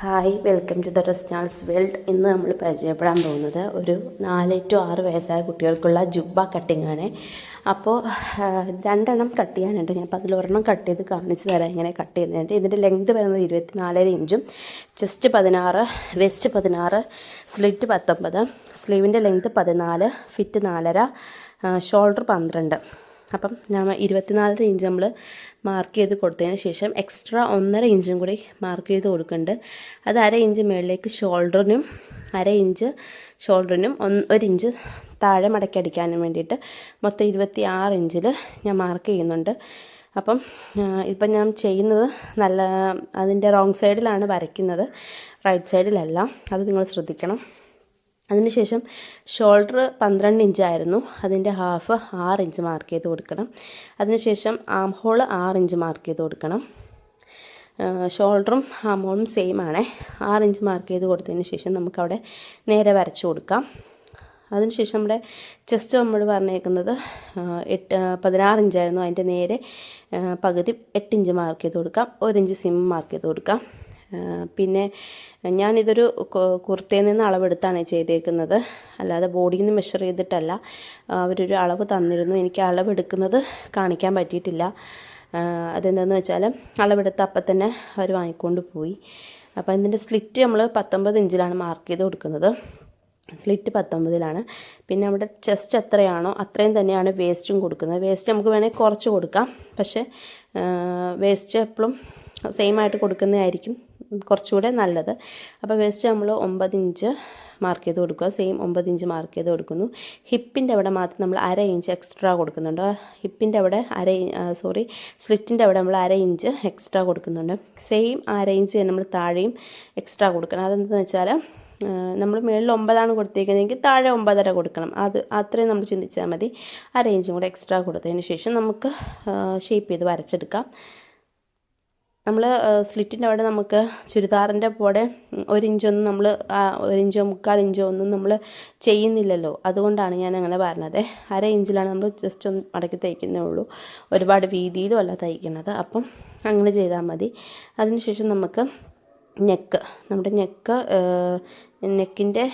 Hi welcome to the Restals world ഇന്ന് നമ്മൾ പരിചയപ്പെടാൻ പോകുന്നത് ഒരു നാല് ടു ആറ് വയസ്സായ കുട്ടികൾക്കുള്ള ജുബ്ബ കട്ടിംഗ് ആണ്. അപ്പോൾ രണ്ടെണ്ണം കട്ട് ചെയ്യാനുണ്ട്. ഞാൻ അപ്പോൾ അതിലൊരെണ്ണം കട്ട് ചെയ്ത് കാണിച്ച് തരാം. ഇങ്ങനെ കട്ട് ചെയ്യുന്നതിന്റെ ഇതിന്റെ ലെങ്ത് വരുന്നത് ഇരുപത്തി നാലര ഇഞ്ചും ചെസ്റ്റ് പതിനാറ് വെസ്റ്റ് പതിനാറ് സ്ലിറ്റ് പത്തൊമ്പത് സ്ലീവിന്റെ ലെങ്ത് പതിനാല് ഫിറ്റ് നാലര ഷോൾഡർ പന്ത്രണ്ട്. അപ്പം നമ്മൾ ഇരുപത്തിനാലര ഇഞ്ച് നമ്മൾ മാർക്ക് ചെയ്ത് കൊടുത്തതിന് ശേഷം എക്സ്ട്രാ ഒന്നര ഇഞ്ചും കൂടി മാർക്ക് ചെയ്ത് കൊടുക്കുന്നുണ്ട്. അത് അര ഇഞ്ച് മുകളിലേക്ക് ഷോൾഡറിനും അര ഇഞ്ച് ഷോൾഡറിനും ഒന്ന് ഒരു ഇഞ്ച് താഴെ മടക്കി അടിക്കാനും വേണ്ടിയിട്ട് മൊത്തം ഇരുപത്തി ആറ് ഇഞ്ചിൽ ഞാൻ മാർക്ക് ചെയ്യുന്നുണ്ട്. അപ്പം ഇപ്പം ഞാൻ ചെയ്യുന്നത് നല്ല അതിന്റെ റോങ് സൈഡിലാണ് വരയ്ക്കുന്നത്. റൈറ്റ് സൈഡിലല്ല അത് നിങ്ങൾ ശ്രദ്ധിക്കണം. അതിനുശേഷം ഷോൾഡർ പന്ത്രണ്ട് ഇഞ്ചായിരുന്നു അതിന്റെ ഹാഫ് ആറ് ഇഞ്ച് മാർക്ക് ചെയ്ത് കൊടുക്കണം. അതിനുശേഷം ആം ഹോൾ ആറ് ഇഞ്ച് മാർക്ക് ചെയ്ത് കൊടുക്കണം. ഷോൾഡറും ആം ഹോളും സെയിം ആണേ. ആറ് ഇഞ്ച് മാർക്ക് ചെയ്ത് കൊടുത്തതിന് ശേഷം നമുക്കവിടെ നേരെ വരച്ചു കൊടുക്കാം. അതിനുശേഷം നമ്മുടെ ചെസ്റ്റ് നമ്മൾ പറഞ്ഞേക്കുന്നത് എട്ട് പതിനാറ് ഇഞ്ചായിരുന്നു അതിന്റെ നേരെ പകുതി എട്ട് ഇഞ്ച് മാർക്ക് ചെയ്ത് കൊടുക്കാം. ഒരു ഇഞ്ച് സിം മാർക്ക് ചെയ്ത് കൊടുക്കാം. പിന്നെ ഞാനിതൊരു കുർത്തയിൽ നിന്ന് അളവെടുത്താണ് ചെയ്തേക്കുന്നത്. അല്ലാതെ ബോഡിയിൽ നിന്ന് മെഷർ ചെയ്തിട്ടല്ല അവരൊരു അളവ് തന്നിരുന്നു. എനിക്ക് അളവെടുക്കുന്നത് കാണിക്കാൻ പറ്റിയിട്ടില്ല. അതെന്താണെന്ന് വെച്ചാൽ അളവെടുത്ത് അപ്പം തന്നെ അവർ വാങ്ങിക്കൊണ്ട് പോയി. അപ്പോൾ ഇതിന്റെ സ്ലിറ്റ് നമ്മൾ പത്തൊമ്പത് ഇഞ്ചിലാണ് മാർക്ക് ചെയ്ത് കൊടുക്കുന്നത്. സ്ലിറ്റ് പത്തൊമ്പതിലാണ്. പിന്നെ നമ്മുടെ ചെസ്റ്റ് എത്രയാണോ അത്രയും തന്നെയാണ് വേസ്റ്റും കൊടുക്കുന്നത്. വേസ്റ്റ് നമുക്ക് വേണമെങ്കിൽ കുറച്ച് കൊടുക്കാം. പക്ഷേ വേസ്റ്റ് എപ്പോഴും സെയിം ആയിട്ട് കൊടുക്കുന്നതായിരിക്കും. കുറച്ചുകൂടെ നല്ലത്. അപ്പോൾ വേസ്റ്റ് നമ്മൾ ഒമ്പത് ഇഞ്ച് മാർക്ക് ചെയ്ത് കൊടുക്കുക. സെയിം ഒമ്പത് ഇഞ്ച് മാർക്ക് ചെയ്ത് കൊടുക്കുന്നു. ഹിപ്പിന്റെ അവിടെ മാത്രം നമ്മൾ അര ഇഞ്ച് എക്സ്ട്രാ കൊടുക്കുന്നുണ്ട്. ഹിപ്പിന്റെ അവിടെ അര സോറി സ്ലിറ്റിന്റെ അവിടെ നമ്മൾ അര ഇഞ്ച് എക്സ്ട്രാ കൊടുക്കുന്നുണ്ട്. സെയിം അര ഇഞ്ച് നമ്മൾ താഴെയും എക്സ്ട്രാ കൊടുക്കണം. അതെന്താണെന്ന് വെച്ചാൽ നമ്മൾ മുകളിൽ ഒമ്പതാണ് കൊടുത്തേക്കുന്നതെങ്കിൽ താഴെ ഒമ്പതര കൊടുക്കണം. അത് അത്രയും നമ്മൾ ചിന്തിച്ചാൽ മതി. അര ഇഞ്ചും കൂടെ എക്സ്ട്രാ കൊടുത്തതിന് ശേഷം നമുക്ക് ഷേപ്പ് ചെയ്ത് വരച്ചെടുക്കാം. നമ്മൾ സ്ലിറ്റിന്റെ അവിടെ നമുക്ക് ചുരിദാറിന്റെ പോടെ ഒരിഞ്ചൊന്നും നമ്മൾ ഒരു ഇഞ്ചോ മുക്കാൽ ഇഞ്ചോ ഒന്നും നമ്മൾ ചെയ്യുന്നില്ലല്ലോ. അതുകൊണ്ടാണ് ഞാൻ അങ്ങനെ പറഞ്ഞത്. അര ഇഞ്ചിലാണ് നമ്മൾ ജസ്റ്റ് ഒന്ന് മടക്കി തയ്ക്കുന്നേ ഉള്ളൂ. ഒരുപാട് വീതിയിലും അല്ല തയ്ക്കുന്നത്. അപ്പം അങ്ങനെ ചെയ്താൽ മതി. അതിനുശേഷം നമുക്ക് നെക്ക് നമ്മുടെ നെക്ക് നെക്കിന്റെ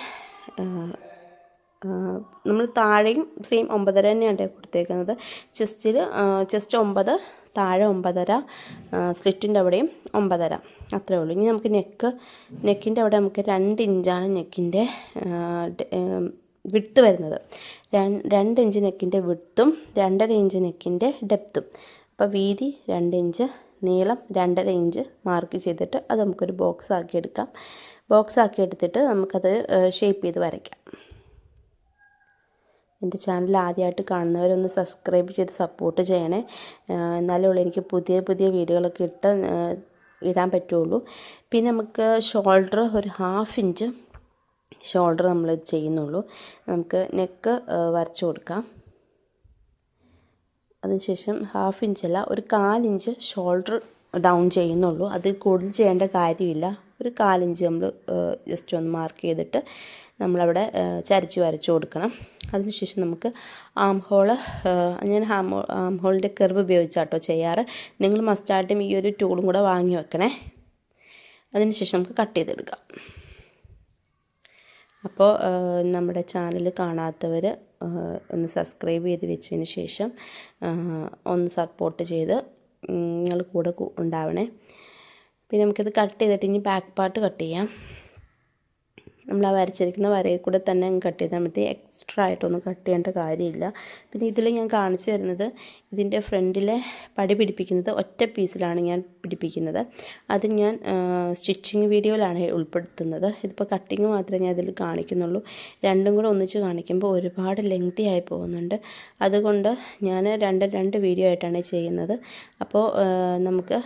നമ്മൾ താഴെയും സെയിം ഒമ്പതര തന്നെയാണ് കൊടുത്തേക്കുന്നത്. ചെസ്റ്റിൽ ചെസ്റ്റ് ഒമ്പത് താഴെ ഒമ്പതര സ്ലിറ്റിന്റെ അവിടെയും ഒമ്പതര. അത്രേ ഉള്ളൂ. ഇനി നമുക്ക് നെക്ക് നെക്കിന്റെ അവിടെ നമുക്ക് രണ്ട് ഇഞ്ചാണ് നെക്കിന്റെ വിട്ട് വരുന്നത്. രണ്ട് ഇഞ്ച് നെക്കിന്റെ വിട്ടും രണ്ടര ഇഞ്ച് നെക്കിന്റെ ഡെപ്തും അപ്പോൾ വീതി രണ്ട് ഇഞ്ച് നീളം രണ്ടര ഇഞ്ച് മാർക്ക് ചെയ്തിട്ട് അത് നമുക്കൊരു ബോക്സ് ആക്കി എടുക്കാം. ബോക്സ് ആക്കി എടുത്തിട്ട് നമുക്കത് ഷേപ്പ് ചെയ്ത് വരയ്ക്കാം. എന്റെ ചാനൽ ആദ്യമായിട്ട് കാണുന്നവരൊന്ന് സബ്സ്ക്രൈബ് ചെയ്ത് സപ്പോർട്ട് ചെയ്യണേ. എന്നാലേ ഉള്ളൂ എനിക്ക് പുതിയ പുതിയ വീഡിയോകളൊക്കെ ഇട്ട് ഇടാൻ പറ്റുള്ളൂ. പിന്നെ നമുക്ക് ഷോൾഡർ ഒരു ഹാഫ് ഇഞ്ച് ഷോൾഡർ നമ്മൾ ചെയ്യുന്നുള്ളൂ. നമുക്ക് നെക്ക് വരച്ചു കൊടുക്കാം. അതിനുശേഷം ഹാഫ് ഇഞ്ചല്ല ഒരു കാലിഞ്ച് ഷോൾഡർ ഡൗൺ ചെയ്യുന്നുള്ളൂ. അത് കൂടുതൽ ചെയ്യേണ്ട കാര്യമില്ല. ഒരു കാലിഞ്ച് നമ്മൾ ജസ്റ്റ് ഒന്ന് മാർക്ക് ചെയ്തിട്ട് നമ്മളവിടെ ആ, ചരിച്ച് വരച്ചു കൊടുക്കണം. അതിനുശേഷം നമുക്ക് ആം ഹോൾ ഞാൻ ഹാം ആം ഹോളിന്റെ കെർവ് ഉപയോഗിച്ചാട്ടോ ചെയ്യാറ്. നിങ്ങൾ മസ്റ്റായിട്ടും ഈ ഒരു ടൂളും കൂടെ വാങ്ങി വെക്കണേ. അതിനുശേഷം നമുക്ക് കട്ട് ചെയ്തെടുക്കാം. അപ്പോൾ നമ്മുടെ ചാനൽ കാണാത്തവർ ഒന്ന് സബ്സ്ക്രൈബ് ചെയ്ത് വെച്ചതിന് ശേഷം ഒന്ന് സപ്പോർട്ട് ചെയ്ത് നിങ്ങൾ കൂടെ ഉണ്ടാവണേ. പിന്നെ നമുക്കിത് കട്ട് ചെയ്തിട്ട് ഇനി ബാക്ക് പാർട്ട് കട്ട് ചെയ്യാം. നമ്മൾ ആ വരച്ചിരിക്കുന്ന വരയിൽ കൂടെ തന്നെ അങ്ങ് കട്ട് ചെയ്താൽ മതി. എക്സ്ട്രാ ആയിട്ടൊന്നും കട്ട് ചെയ്യേണ്ട കാര്യമില്ല. പിന്നെ ഇതിൽ ഞാൻ കാണിച്ചു തരുന്നത് ഇതിന്റെ ഫ്രണ്ടിലെ പടി പിടിപ്പിക്കുന്നത് ഒറ്റ പീസിലാണ് ഞാൻ പിടിപ്പിക്കുന്നത്. അത് ഞാൻ സ്റ്റിച്ചിങ് വീഡിയോയിലാണ് ഉൾപ്പെടുത്തുന്നത്. ഇതിപ്പോൾ കട്ടിങ് മാത്രമേ ഞാൻ ഇതിൽ കാണിക്കുന്നുള്ളൂ. രണ്ടും കൂടെ ഒന്നിച്ച് കാണിക്കുമ്പോൾ ഒരുപാട് ലെങ്തി ആയി പോകുന്നുണ്ട്. അതുകൊണ്ട് ഞാൻ രണ്ട് രണ്ട് വീഡിയോ ആയിട്ടാണ് ചെയ്യുന്നത്. അപ്പോൾ നമുക്ക്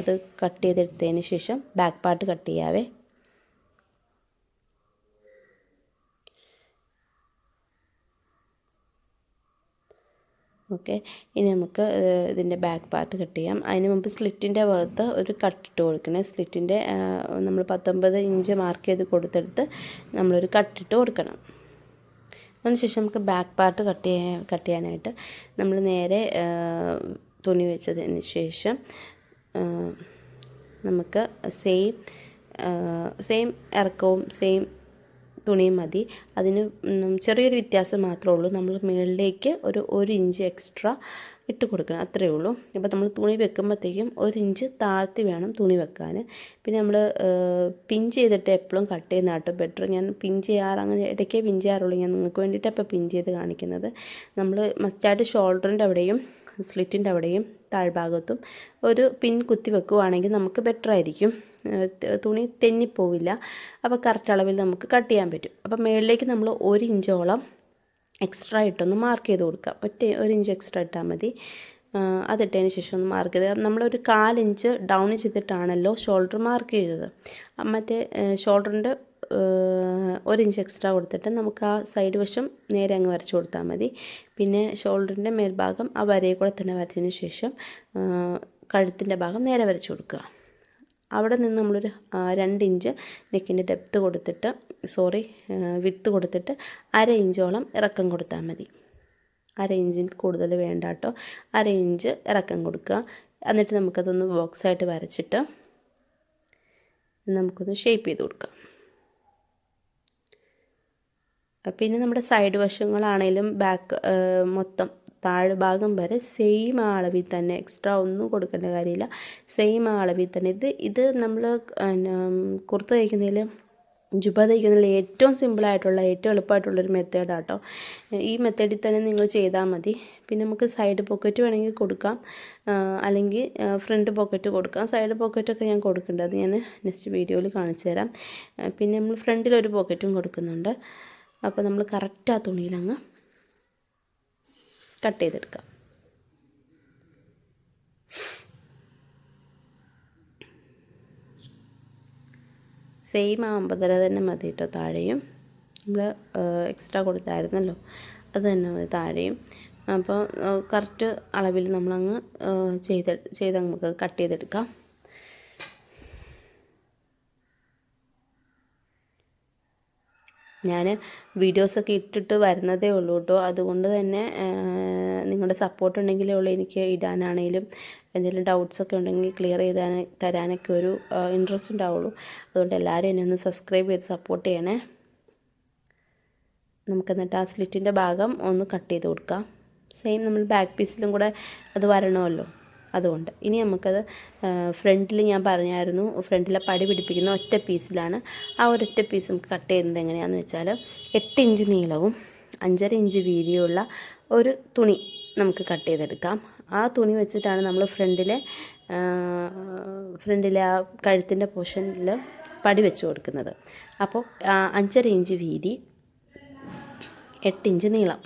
അത് കട്ട് ചെയ്തെടുത്തതിന് ശേഷം ബാക്ക് പാർട്ട് കട്ട് ചെയ്യാവേ. ഓക്കെ. ഇനി നമുക്ക് ഇതിന്റെ ബാക്ക് പാർട്ട് കട്ട് ചെയ്യാം. അതിന് മുമ്പ് സ്ലിറ്റിന്റെ ഭാഗത്ത് ഒരു കട്ടിട്ട് കൊടുക്കണേ. സ്ലിറ്റിന്റെ നമ്മൾ പത്തൊമ്പത് ഇഞ്ച് മാർക്ക് ചെയ്ത് കൊടുത്തെടുത്ത് നമ്മളൊരു കട്ടിട്ട് കൊടുക്കണം. അതിനുശേഷം നമുക്ക് ബാക്ക് പാർട്ട് കട്ട് ചെയ്യാൻ കട്ട് ചെയ്യാനായിട്ട് നമ്മൾ നേരെ തുണി വെച്ചതിന് ശേഷം നമുക്ക് സെയിം സെയിം ഇറക്കവും സെയിം തുണിയും മതി. അതിന് ചെറിയൊരു വ്യത്യാസം മാത്രമേ ഉള്ളൂ. നമ്മൾ മുകളിലേക്ക് ഒരു ഒരു ഇഞ്ച് എക്സ്ട്രാ ഇട്ട് കൊടുക്കണം. അത്രയേ ഉള്ളൂ. അപ്പോൾ നമ്മൾ തുണി വെക്കുമ്പോഴത്തേക്കും ഒരു ഇഞ്ച് താഴ്ത്തി വേണം തുണി വെക്കാൻ. പിന്നെ നമ്മൾ പിൻ ചെയ്തിട്ട് എപ്പോഴും കട്ട് ചെയ്യുന്ന കേട്ടോ ബെറ്റർ. ഞാൻ പിൻ ചെയ്യാറ് അങ്ങനെ ഇടയ്ക്കേ പിൻ ചെയ്യാറുള്ളൂ. ഞാൻ നിങ്ങൾക്ക് വേണ്ടിയിട്ട് ഇപ്പോൾ പിൻ ചെയ്ത് കാണിക്കുന്നത്. നമ്മൾ മസ്റ്റായിട്ട് ഷോൾഡറിന്റെ അവിടെയും സ്ലിറ്റിന്റെ അവിടെയും താഴ്ഭാഗത്തും ഒരു പിൻ കുത്തി വെക്കുവാണെങ്കിൽ നമുക്ക് ബെറ്റർ ആയിരിക്കും. തുണി തെന്നിപ്പോവില്ല. അപ്പോൾ കറക്റ്റ് അളവിൽ നമുക്ക് കട്ട് ചെയ്യാൻ പറ്റും. അപ്പോൾ മുകളിലേക്ക് നമ്മൾ ഒരു ഇഞ്ചോളം എക്സ്ട്രാ ഇട്ടൊന്ന് മാർക്ക് ചെയ്ത് കൊടുക്കാം ഒറ്റ ഒരു ഇഞ്ച് എക്സ്ട്രാ ഇട്ടാൽ മതി. അതിട്ടതിന് ശേഷം ഒന്ന് മാർക്ക് ചെയ്ത് നമ്മളൊരു കാലിഞ്ച് ഡൗൺ ചെയ്തിട്ടാണല്ലോ ഷോൾഡർ മാർക്ക് ചെയ്തത്. മറ്റേ ഷോൾഡറിന്റെ ഒരു ഇഞ്ച് എക്സ്ട്രാ കൊടുത്തിട്ട് നമുക്ക് ആ സൈഡ് വശം നേരെ അങ്ങ് വരച്ച് കൊടുത്താൽ മതി. പിന്നെ ഷോൾഡറിന്റെ മേൽഭാഗം ആ വരയിൽ കൂടെ തന്നെ വരച്ചതിന് ശേഷം കഴുത്തിന്റെ ഭാഗം നേരെ വരച്ച് കൊടുക്കുക. അവിടെ നിന്ന് നമ്മളൊരു രണ്ട് ഇഞ്ച് നെക്കിന്റെ ഡെപ്ത്ത് കൊടുത്തിട്ട് സോറി വിത്ത് കൊടുത്തിട്ട് അര ഇഞ്ചോളം ഇറക്കം കൊടുത്താൽ മതി. അര ഇഞ്ചിൽ കൂടുതൽ വേണ്ട കേട്ടോ. അര ഇഞ്ച് ഇറക്കം കൊടുക്കുക. എന്നിട്ട് നമുക്കതൊന്ന് ബോക്സായിട്ട് വരച്ചിട്ട് നമുക്കൊന്ന് ഷേപ്പ് ചെയ്ത് കൊടുക്കാം. പിന്നെ നമ്മുടെ സൈഡ് വശങ്ങളാണേലും ബാക്ക് മൊത്തം താഴെ ഭാഗം വരെ സെയിം അളവിൽ തന്നെ എക്സ്ട്രാ ഒന്നും കൊടുക്കേണ്ട കാര്യമില്ല. സെയിം അളവിൽ തന്നെ. ഇത് ഇത് നമ്മൾ കുർത്ത തയ്ക്കുന്നതിൽ ജുബ തയ്ക്കുന്നതിൽ ഏറ്റവും സിമ്പിളായിട്ടുള്ള ഏറ്റവും എളുപ്പമായിട്ടുള്ളൊരു മെത്തേഡാണ് കേട്ടോ ഈ മെത്തേഡിൽ തന്നെ നിങ്ങൾ ചെയ്താൽ മതി. പിന്നെ നമുക്ക് സൈഡ് പോക്കറ്റ് വേണമെങ്കിൽ കൊടുക്കാം. അല്ലെങ്കിൽ ഫ്രണ്ട് പോക്കറ്റ് കൊടുക്കാം. സൈഡ് പോക്കറ്റൊക്കെ ഞാൻ കൊടുക്കേണ്ടത് ഞാൻ നെക്സ്റ്റ് വീഡിയോയിൽ കാണിച്ചു തരാം പിന്നെ നമ്മൾ ഫ്രണ്ടിലൊരു പോക്കറ്റും കൊടുക്കുന്നുണ്ട്. അപ്പോൾ നമ്മൾ കറക്റ്റ് ആ തുണിയിലങ്ങ് കട്ട് ചെയ്തെടുക്കാം. സെയിം ആ അമ്പതര തന്നെ മതി കേട്ടോ താഴെയും. നമ്മൾ എക്സ്ട്രാ കൊടുത്തായിരുന്നല്ലോ. അത് തന്നെ മതി താഴെയും. അപ്പോൾ കറക്റ്റ് അളവിൽ നമ്മളങ്ങ് ചെയ്ത് ചെയ്ത് നമുക്ക് കട്ട് ചെയ്തെടുക്കാം. ഞാൻ വീഡിയോസൊക്കെ ഇട്ടിട്ട് വരുന്നതേ ഉള്ളൂ കേട്ടോ. അതുകൊണ്ട് തന്നെ നിങ്ങളുടെ സപ്പോർട്ട് ഉണ്ടെങ്കിലേ ഉള്ളൂ എനിക്ക് ഇടാനാണെങ്കിലും എന്തെങ്കിലും ഡൗട്ട്സ് ഒക്കെ ഉണ്ടെങ്കിൽ ക്ലിയർ ചെയ്താൻ തരാനൊക്കെ ഒരു ഇൻട്രസ്റ്റ് ഉണ്ടാവുള്ളൂ. അതുകൊണ്ട് എല്ലാവരും എന്നെ ഒന്ന് സബ്സ്ക്രൈബ് ചെയ്ത് സപ്പോർട്ട് ചെയ്യണേ. നമുക്ക് എന്നിട്ട് ആ സ്ലിറ്റിന്റെ ഭാഗം ഒന്ന് കട്ട് ചെയ്ത് കൊടുക്കാം. സെയിം നമ്മൾ ബാക്ക് പീസിലും കൂടെ അത് വരണമല്ലോ. അതുകൊണ്ട്. ഇനി നമുക്കത് ഫ്രണ്ടിൽ ഞാൻ പറഞ്ഞായിരുന്നു ഫ്രണ്ടിലെ പടി പിടിപ്പിക്കുന്ന ഒറ്റ പീസിലാണ്. ആ ഒരൊറ്റ പീസ് നമുക്ക് കട്ട് ചെയ്യുന്നത് എങ്ങനെയാണെന്ന് വെച്ചാൽ എട്ട് ഇഞ്ച് നീളവും അഞ്ചര ഇഞ്ച് വീതിയുള്ള ഒരു തുണി നമുക്ക് കട്ട് ചെയ്തെടുക്കാം. ആ തുണി വെച്ചിട്ടാണ് നമ്മൾ ഫ്രണ്ടിലെ ഫ്രണ്ടിലെ ആ കഴുത്തിന്റെ പോർഷനിൽ പടി വെച്ച് കൊടുക്കുന്നത്. അപ്പോൾ അഞ്ചര ഇഞ്ച് വീതി എട്ട് ഇഞ്ച് നീളം.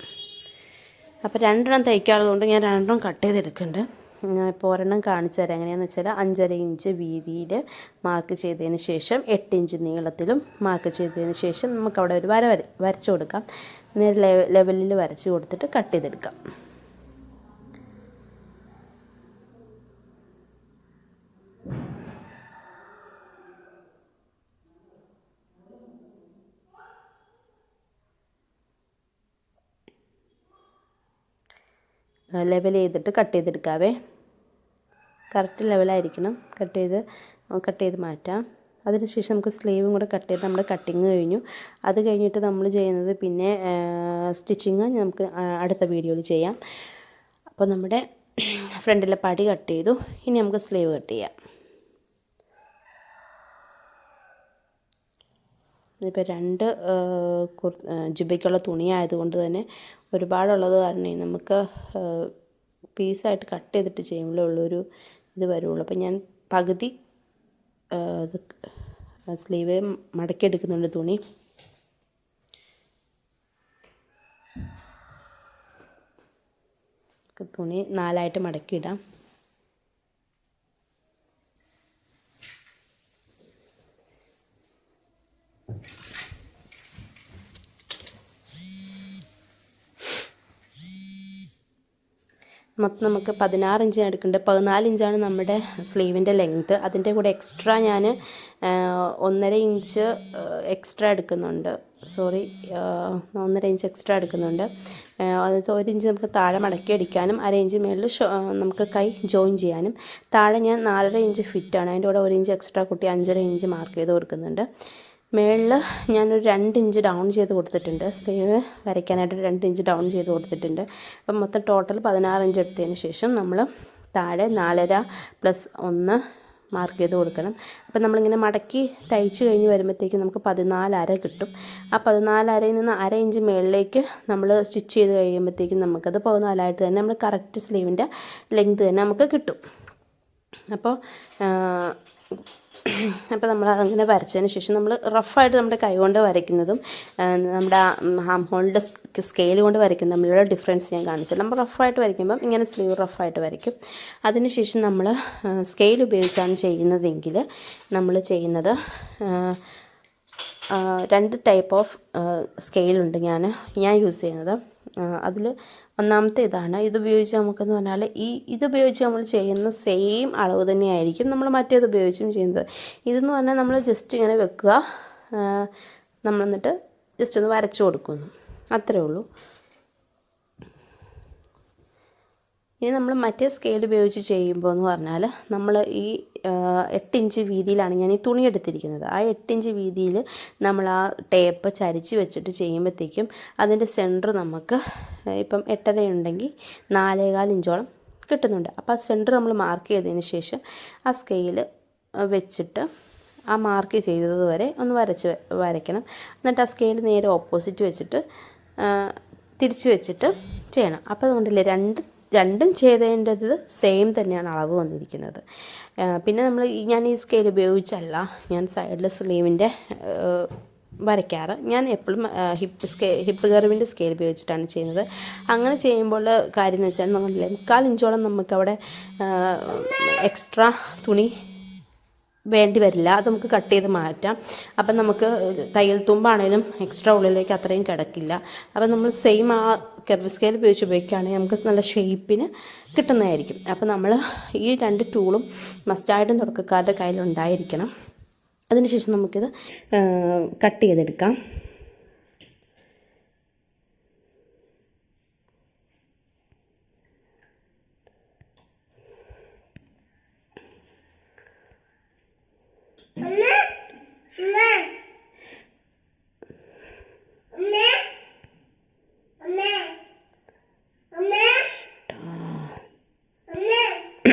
അപ്പോൾ രണ്ടെണ്ണം തയ്ക്കാറുള്ളതുകൊണ്ട് ഞാൻ രണ്ടെണ്ണം കട്ട് ചെയ്തെടുക്കുന്നുണ്ട്. ഇപ്പോൾ ഒരെണ്ണം കാണിച്ചു തരാം. എങ്ങനെയാണെന്ന് വെച്ചാൽ അഞ്ചര ഇഞ്ച് വീതിയിൽ മാർക്ക് ചെയ്തതിന് ശേഷം എട്ട് ഇഞ്ച് നീളത്തിലും മാർക്ക് ചെയ്തതിന് ശേഷം നമുക്കവിടെ ഒരു വര വര വരച്ച് കൊടുക്കാം. നേരെ ലെവലിൽ വരച്ച് കൊടുത്തിട്ട് കട്ട് ചെയ്തെടുക്കാം. ലെവൽ ചെയ്തിട്ട് കട്ട് ചെയ്തെടുക്കാവേ. കറക്റ്റ് ലെവലായിരിക്കണം കട്ട് ചെയ്ത് കട്ട് ചെയ്ത് മാറ്റാം. അതിനുശേഷം നമുക്ക് സ്ലീവും കൂടെ കട്ട് ചെയ്ത് നമ്മുടെ കട്ടിങ് കഴിഞ്ഞു. അത് കഴിഞ്ഞിട്ട് നമ്മൾ ചെയ്യുന്നത് പിന്നെ സ്റ്റിച്ചിങ് നമുക്ക് അടുത്ത വീഡിയോയിൽ ചെയ്യാം. അപ്പോൾ നമ്മുടെ ഫ്രണ്ടിലെ പടി കട്ട് ചെയ്തു. ഇനി നമുക്ക് സ്ലീവ് കട്ട് ചെയ്യാം. ഇപ്പോൾ രണ്ട് കുർ ജുബയ്ക്കുള്ള തുണി ആയതുകൊണ്ട് തന്നെ ഒരുപാടുള്ളത് കാരണം നമുക്ക് പീസായിട്ട് കട്ട് ചെയ്തിട്ട് ചെയ്യുമ്പോഴേ ഉള്ളൊരു ഇത് വരുള്ളൂ. അപ്പം ഞാൻ പകുതി സ്ലീവ് മടക്കി എടുക്കുന്നുണ്ട് തുണി. തുണി നാലായിട്ട് മടക്കിയിടാം. മൊത്തം നമുക്ക് പതിനാറ് ഇഞ്ചിന് എടുക്കുന്നുണ്ട്. പതിനാല് ഇഞ്ചാണ് നമ്മുടെ സ്ലീവിന്റെ ലെങ്ത് അതിന്റെ കൂടെ എക്സ്ട്രാ ഞാൻ ഒന്നര ഇഞ്ച് എക്സ്ട്രാ എടുക്കുന്നുണ്ട്. സോറി ഒന്നര ഇഞ്ച് എക്സ്ട്രാ എടുക്കുന്നുണ്ട്. അതായത് ഒരു ഇഞ്ച് നമുക്ക് താഴെ മടക്കി അടിക്കാനും അര ഇഞ്ച് മേളിൽ നമുക്ക് കൈ ജോയിൻ ചെയ്യാനും. താഴെ ഞാൻ നാലര ഇഞ്ച് ഫിറ്റാണ്. അതിന്റെ കൂടെ ഒരു ഇഞ്ച് എക്സ്ട്രാ കൂട്ടി അഞ്ചര ഇഞ്ച് മാർക്ക് ചെയ്ത് കൊടുക്കുന്നുണ്ട്. മേളിൽ ഞാനൊരു രണ്ട് ഇഞ്ച് ഡൗൺ ചെയ്ത് കൊടുത്തിട്ടുണ്ട്. സ്ലീവ് വരയ്ക്കാനായിട്ട് രണ്ട് ഇഞ്ച് ഡൗൺ ചെയ്ത് കൊടുത്തിട്ടുണ്ട്. അപ്പം മൊത്തം ടോട്ടൽ പതിനാറ് ഇഞ്ച് എടുത്തതിന് ശേഷം നമ്മൾ താഴെ നാലര പ്ലസ് ഒന്ന് മാർക്ക് ചെയ്ത് കൊടുക്കണം. അപ്പം നമ്മളിങ്ങനെ മടക്കി തയ്ച്ച് കഴിഞ്ഞ് വരുമ്പോഴത്തേക്കും നമുക്ക് പതിനാലര കിട്ടും. ആ പതിനാലരയിൽ നിന്ന് അര ഇഞ്ച് മുകളിലേക്ക് നമ്മൾ സ്റ്റിച്ച് ചെയ്ത് കഴിയുമ്പോഴത്തേക്കും നമുക്കത് പതിനാലായിട്ട് തന്നെ നമ്മൾ കറക്റ്റ് സ്ലീവിന്റെ ലെങ്ത് തന്നെ നമുക്ക് കിട്ടും. അപ്പോൾ അപ്പോൾ നമ്മൾ അതങ്ങനെ വരച്ചതിന് ശേഷം നമ്മൾ റഫായിട്ട് നമ്മുടെ കൈ കൊണ്ട് വരയ്ക്കുന്നതും നമ്മുടെ ഹാം ഹോളിന്റെ സ്കെയിൽ കൊണ്ട് വരയ്ക്കുന്ന തമ്മിലുള്ള ഡിഫറൻസ് ഞാൻ കാണിച്ചു നമ്മൾ റഫായിട്ട് വരയ്ക്കുമ്പം ഇങ്ങനെ സ്ലീവ് റഫായിട്ട് വരയ്ക്കും. അതിനുശേഷം നമ്മൾ സ്കെയിൽ ഉപയോഗിച്ചാണ് ചെയ്യുന്നതെങ്കിൽ നമ്മൾ ചെയ്യുന്നത് രണ്ട് ടൈപ്പ് ഓഫ് സ്കെയിലുണ്ട് ഞാൻ ഞാൻ യൂസ് ചെയ്യുന്നത്. അതിൽ ഒന്നാമത്തെ ഇതാണ്. ഇതുപയോഗിച്ച് നമുക്കെന്ന് പറഞ്ഞാൽ ഈ ഇതുപയോഗിച്ച് നമ്മൾ ചെയ്യുന്ന സെയിം അളവ് തന്നെയായിരിക്കും നമ്മൾ മറ്റേത് ഉപയോഗിച്ചും ചെയ്യുന്നത്. ഇതെന്ന് പറഞ്ഞാൽ നമ്മൾ ജസ്റ്റ് ഇങ്ങനെ വെക്കുക. നമ്മൾ എന്നിട്ട് ജസ്റ്റ് ഒന്ന് വരച്ചു കൊടുക്കുന്നു. അത്രേ ഉള്ളൂ. ഇനി നമ്മൾ മറ്റേ സ്കെയിൽ ഉപയോഗിച്ച് ചെയ്യുമ്പോൾ എന്ന് പറഞ്ഞാൽ നമ്മൾ ഈ എട്ട് ഇഞ്ച് വീതിയിലാണ് ഞാൻ ഈ തുണി എടുത്തിരിക്കുന്നത്. ആ എട്ട് ഇഞ്ച് വീതിയിൽ നമ്മൾ ആ ടേപ്പ് ചരിച്ച് വെച്ചിട്ട് ചെയ്യുമ്പോഴത്തേക്കും അതിന്റെ സെന്റർ നമുക്ക് ഇപ്പം എട്ടര ഉണ്ടെങ്കിൽ നാലേകാൽ ഇഞ്ചോളം കിട്ടുന്നുണ്ട്. അപ്പോൾ ആ സെന്റർ നമ്മൾ മാർക്ക് ചെയ്തതിന് ശേഷം ആ സ്കെയിൽ വെച്ചിട്ട് ആ മാർക്ക് ചെയ്തത് വരെ ഒന്ന് വരച്ച് വരയ്ക്കണം. എന്നിട്ട് ആ സ്കെയിൽ നേരെ ഓപ്പോസിറ്റ് വെച്ചിട്ട് തിരിച്ച് വെച്ചിട്ട് ചെയ്യണം. അപ്പോൾ അതുകൊണ്ടില്ലേ രണ്ട് രണ്ടും ചെയ്തേണ്ടത് സെയിം തന്നെയാണ് അളവ് വന്നിരിക്കുന്നത്. പിന്നെ നമ്മൾ ഞാൻ ഈ സ്കെയിൽ ഉപയോഗിച്ചല്ല. ഞാൻ സൈഡിൽ സ്ലീവിന്റെ വരയ്ക്കാറ്. ഞാൻ എപ്പോഴും ഹിപ്പ് സ്കെ ഹിപ്പ് കർവിന്റെ സ്കെയിൽ ഉപയോഗിച്ചിട്ടാണ് ചെയ്യുന്നത്. അങ്ങനെ ചെയ്യുമ്പോൾ കാര്യം എന്ന് വെച്ചാൽ നമ്മൾ മുക്കാൽ ഇഞ്ചോളം നമുക്കവിടെ എക്സ്ട്രാ തുണി വേണ്ടി വരില്ല. അത് നമുക്ക് കട്ട് ചെയ്ത് മാറ്റാം. അപ്പം നമുക്ക് തയ്യൽ തുമ്പാണേലും എക്സ്ട്രാ ഉള്ളിലേക്ക് അത്രയും കിടക്കില്ല. അപ്പം നമ്മൾ സെയിം ആ കെർവ് സ്കെയിൽ ഉപയോഗിച്ച് ഉപയോഗിക്കുകയാണെങ്കിൽ നമുക്ക് നല്ല ഷേപ്പിന് കിട്ടുന്നതായിരിക്കും. അപ്പം നമ്മൾ ഈ രണ്ട് ടൂളും മസ്റ്റായിട്ടും തുടക്കക്കാരുടെ കയ്യിലുണ്ടായിരിക്കണം. അതിനുശേഷം നമുക്കിത് കട്ട് ചെയ്തെടുക്കാം.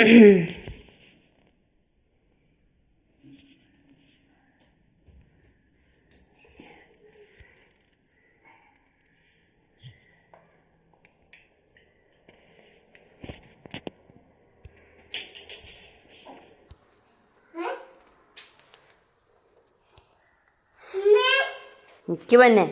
Mm-hmm. നിൽക്ക് തന്നെ